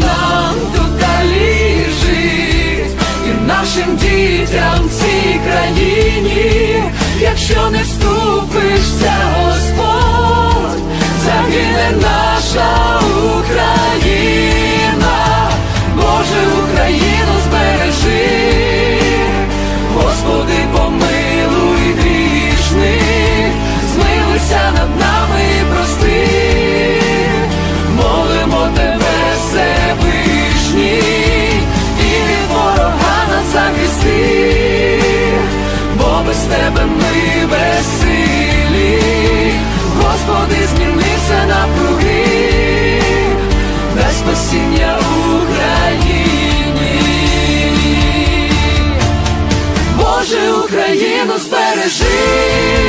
нам тут далі жить і нашим дітям в цій країні, якщо не вступишся, Господь загине нам. Тебе ми безсилі, Господи, зміни все напруги, без спасіння Україні. Боже, Україну збережи.